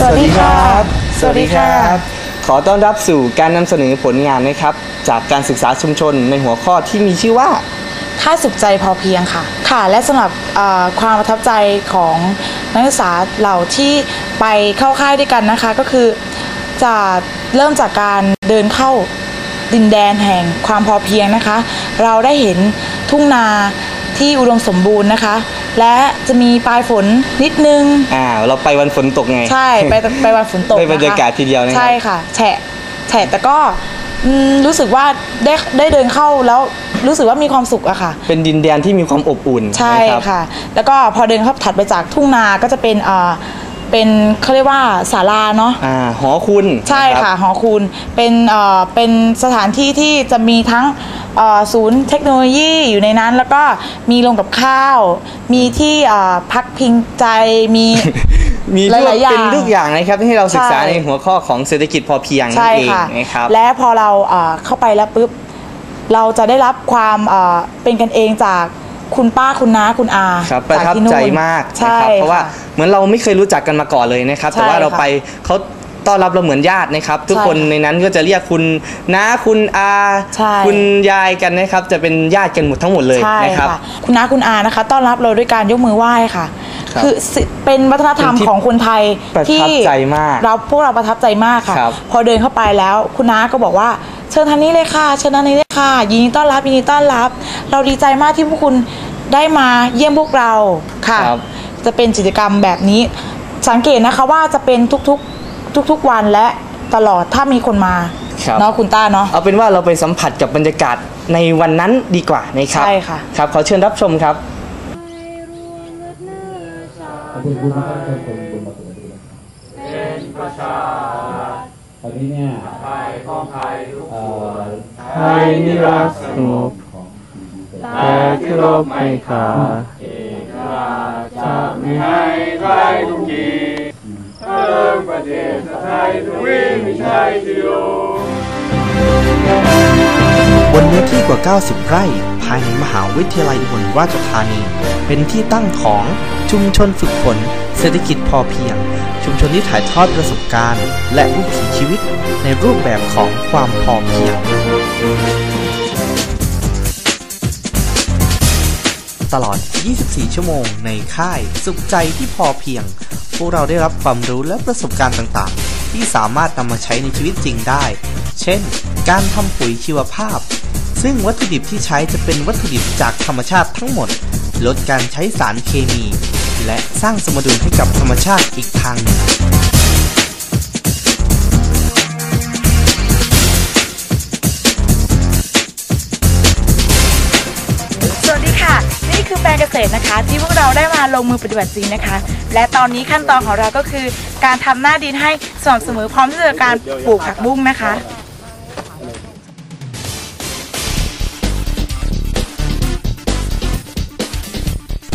สวัสดีครับ สวัสดีครับ ขอต้อนรับสู่การนำเสนอผลงานนะครับ จากการศึกษาชุมชนในหัวข้อที่มีชื่อว่าค่าสุขใจพอเพียงค่ะ ค่ะและสำหรับเอ่อความประทับใจของนักศึกษาเหล่าที่ไปเข้าค่ายด้วยกันนะคะ ก็คือจะเริ่มจากการเดินเข้าดินแดนแห่งความพอเพียงนะคะ เราได้เห็นทุ่งนาที่อุดมสมบูรณ์นะคะ และจะมีปลายฝนนิดนึง อ่า เราไปวันฝนตกไง ใช่ ไปไปวันฝนตกได้นะคะบรรยากาศทีเดียวนะครับ ใช่ค่ะ แฉะ แฉะ แต่ก็อืมรู้สึกว่าได้ได้เดินเข้าแล้วรู้สึกว่ามีความสุขอะค่ะ เป็นดินแดนที่มีความอบอุ่น ใช่นะครับค่ะ แล้วก็พอเดินเข้าถัดไปจากทุ่งนา ก็จะเป็นเอ่อ เป็นเขาเรียกว่าศาลาเนาะอ่าหอคุณใช่นรับค่ะ หอคูณเป็นเอ่อเป็นสถานที่ที่จะมีทั้งเอ่อศูนย์เทคโนโลยีอยู่ในนั้นแล้วก็มีโรงกับข้าว มีที่เอ่อพักพิงใจมี มีหลายๆอย่างเป็นทุกอย่างนะครับที่เราศึกษาใช่ ในหัวข้อของเศรษฐกิจพอเพียงนั่ใช่นเองค่ะ นะครับ และพอเราเอ่อเข้าไปแล้วปุ๊บ เราจะได้รับความเอ่อเป็นกันเองจาก คุณป้าคุณน้าคุณอาครับประจากทับที่นู่นใจมากใช่นะครับเพราะว่าค่ เหมือนเราไม่เคยรู้จักกันมาก่อนเลยนะครับ ใช่แต่ว่าเราค่ะไปเขาต้อนรับเราเหมือนญาตินะครับ ทุกใช่คนในนั้นก็จะเรียกคุณน้าคุณอาใช่ คุณยายกันนะครับ จะเป็นญาติกันหมดทั้งหมดเลยใช่นะครับ ค่ะคุณน้าคุณอานะคะ ต้อนรับเราด้วยการยกมือไหว้ค่ะ ครับคือสิเป็นวัฒนธรรมเป็นที่ของคนไทยประทับที่ใจมากเราพวกเราประทับใจมากค่ะ ครับพอเดินเข้าไปแล้วคุณน้าก็บอกว่า เชิญทางนี้เลยค่ะ เชิญทางนี้เลยค่ะ ยินดีต้อนรับยินดีต้อนรับ เราดีใจมากที่พวกคุณได้มาเยี่ยมพวกเราค่ะ ครับ จะเป็นกิจกรรมแบบนี้ สังเกตนะคะว่าจะเป็นทุกๆทุกๆวันและตลอดถ้ามีคนมาครับ เนาะคุณต้าเนาะ เอาเป็นว่าเราไปสัมผัสกับบรรยากาศในวันนั้นดีกว่านะครับใช่ค่ะ ครับขอเชิญรับชมครับ ตอนนี้เนี่ยไทยของไทยเอ่อไทยนิรักสงบแต่ที่รบไม่ขาดเอกราชจะไม่ให้ใครทุกทีเพิ่มประเทศไทยทวีไม่ใช่ที่โยบนเนื้อที่กว่า 90 ไร่ ภายในมหาวิทยาลัยอุบลราชธานี เป็นที่ตั้งของชุมชนฝึกฝน เศรษฐกิจพอเพียง ชุมชนที่ถ่ายทอดประสบการณ์ และวิถีชีวิตในรูปแบบของความพอเพียง ตลอด 24 ชั่วโมงในค่ายสุขใจที่พอเพียง พวกเราได้รับความรู้และประสบการณ์ต่างๆ ที่สามารถนำมาใช้ในชีวิตจริงได้ เช่น การทำปุ๋ยชีวภาพ ซึ่งวัตถุดิบที่ใช้จะเป็นวัตถุดิบจากธรรมชาติทั้งหมด ลดการใช้สารเคมี และสร้างสมดุลให้กับธรรมชาติอีกทางหนึ่งสวัสดีค่ะ นี่คือแปลงเกษตรนะคะ ที่พวกเราได้มาลงมือปฏิบัติจริงนะคะ และตอนนี้ขั้นตอนของเราก็คือ การทำหน้าดินให้สม่ำเสมอพร้อมที่จะการปลูกผักบุ้งนะคะ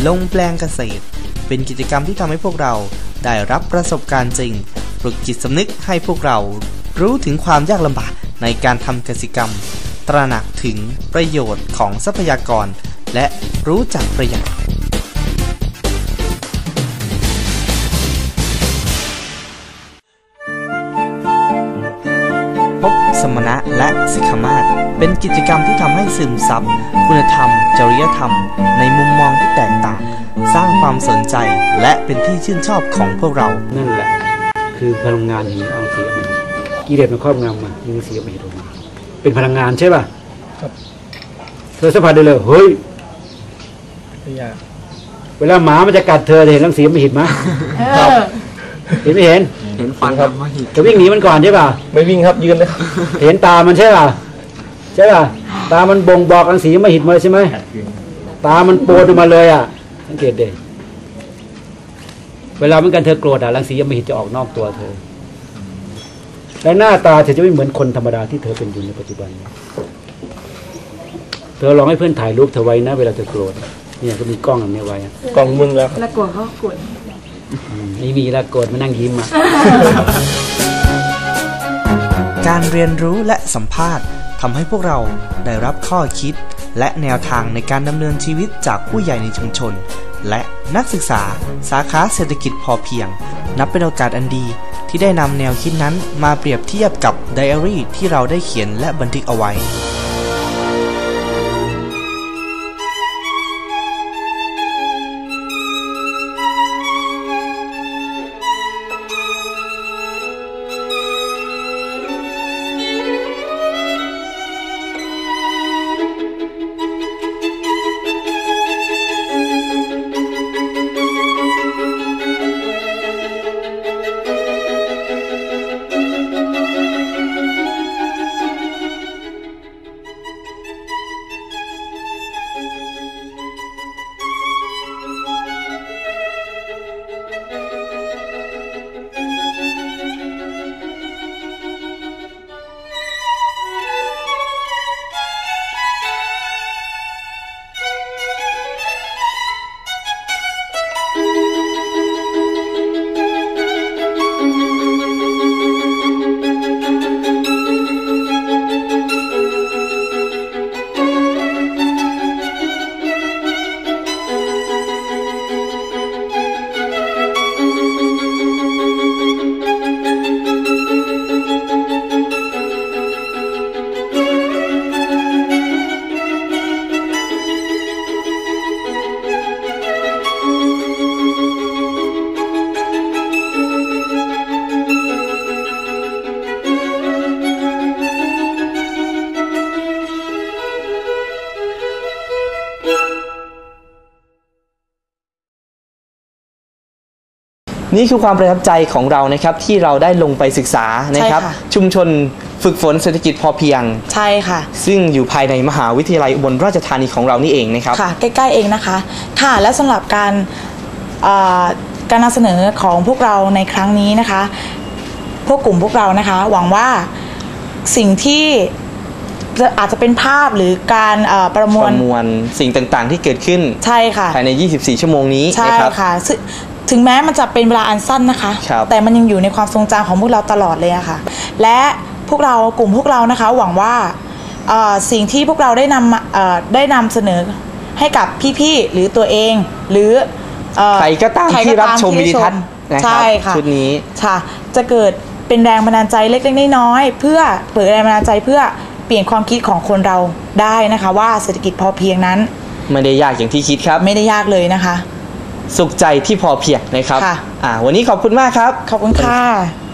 ลงแปลงเกษตร เป็นกิจกรรมที่ทำให้พวกเราได้รับประสบการณ์จริงปลุกจิตสำนึกให้พวกเรารู้ถึงความยากลำบากในการทำกิจกรรม ตระหนักถึงประโยชน์ของทรัพยากร และรู้จักประหยัด และสิกขมาศเป็นกิจกรรมที่ทำให้ซึมซับคุณธรรม จริยธรรม ในมุมมองที่แตกต่าง สร้างความสนใจและเป็นที่ชื่นชอบของพวกเรา นั่นแหละ คือพลังงานแห่งเอาเสียมากิเลสมันครอบงำมายิงเสียมาเหตุออกมาเป็นพลังงานใช่ป่ะครับเธอสัมผัสได้เลยเฮ้ยเวลาหมามันจะกัดเธอเธอเห็นรังสีไม่เห็นไหมยเออเห็นไม่เห็น เห็นฟันครับเธอวิ่งหนีมันก่อนใช่ป่ะไม่วิ่งครับยืนเลยครับเห็นตามันใช่ป่ะใช่ป่ะตามันบ่งบอกรังสีไม่เห็นมาใช่ไหมตามันโปรดออกมาเลยอะสังเกตเด็เวลาเหมือนกันเธอโกรธอะรังสียังไม่เห็นจะออกนอกตัวเธอและหน้าตาเธอจะไม่เหมือนคนธรรมดาที่เธอเป็นอยู่ในปัจจุบันนี้เธอลองให้เพื่อนถ่ายรูปเธอไว้นะ เวลาเธอโกรธเนี่ยก็มีกล้องอันนี้ไว้อะกองมึงแล้วครับแล้วกลัวเขากดอืม ไม่มีล้วโกรธมานั่งยิ้มอะการเรียนรู้และสัมภาษณ์ทำให้พวกเราได้รับข้อคิด และแนวทางในการดำเนินชีวิตจากผู้ใหญ่ในชุมชน และนักศึกษาสาขาเศรษฐกิจพอเพียง นับเป็นโอกาสอันดีที่ได้นำแนวคิดนั้นมาเปรียบเทียบกับไดอารี่ที่เราได้เขียนและบันทึกเอาไว้ นี่คือความประทับใจของเรานะครับที่เราได้ลงไปศึกษานะครับ ใช่ค่ะ ชุมชนฝึกฝนเศรษฐกิจพอเพียง ใช่ค่ะ ซึ่งอยู่ภายในมหาวิทยาลัยอุบลราชธานีของเรานี่เองนะครับ ค่ะ ใกล้ๆเองนะคะ ค่ะ และสำหรับการเอ่อการนำเสนอของพวกเราในครั้งนี้นะคะ พวกกลุ่มพวกเรานะคะ หวังว่าสิ่งที่จะอาจจะเป็นภาพหรือการเอ่อประมปวลระมวลสิ่งต่างๆที่เกิดขึ้นใช่ค่ะ ภายใน 24 ชั่วโมงนี้ใช่นะครับ ค่ะซึ่ง ถึงแม้มันจะเป็นเวลาอันสั้นนะคะ ครับ แต่มันยังอยู่ในความทรงจำของพวกเราตลอดเลยอะค่ะ และพวกเรากลุ่มพวกเรานะคะ หวังว่าเอ่อสิ่งที่พวกเราได้นำมาเอ่อได้นำเสนอให้กับพี่ๆหรือตัวเอง หรือเอ่อใครก็ตามใคที่รับชมที่วิดีทัศน์นะครับใช่ค่ะ ชุดนี้ ค่ะจะเกิดเป็นแรงบันดาลใจเล็กๆน้อยๆเพื่อเปิดแรงบันดาลใจเพื่อเปลี่ยนความคิดของคนเราได้นะคะ ว่าเศรษฐกิจพอเพียงนั้น ไม่ได้ยากอย่างที่คิดครับ ไม่ได้ยากเลยนะคะ สุขใจที่พอเพียงนะครับค่ะ อ่าวันนี้ขอบคุณมากครับ ขอบคุณค่ะ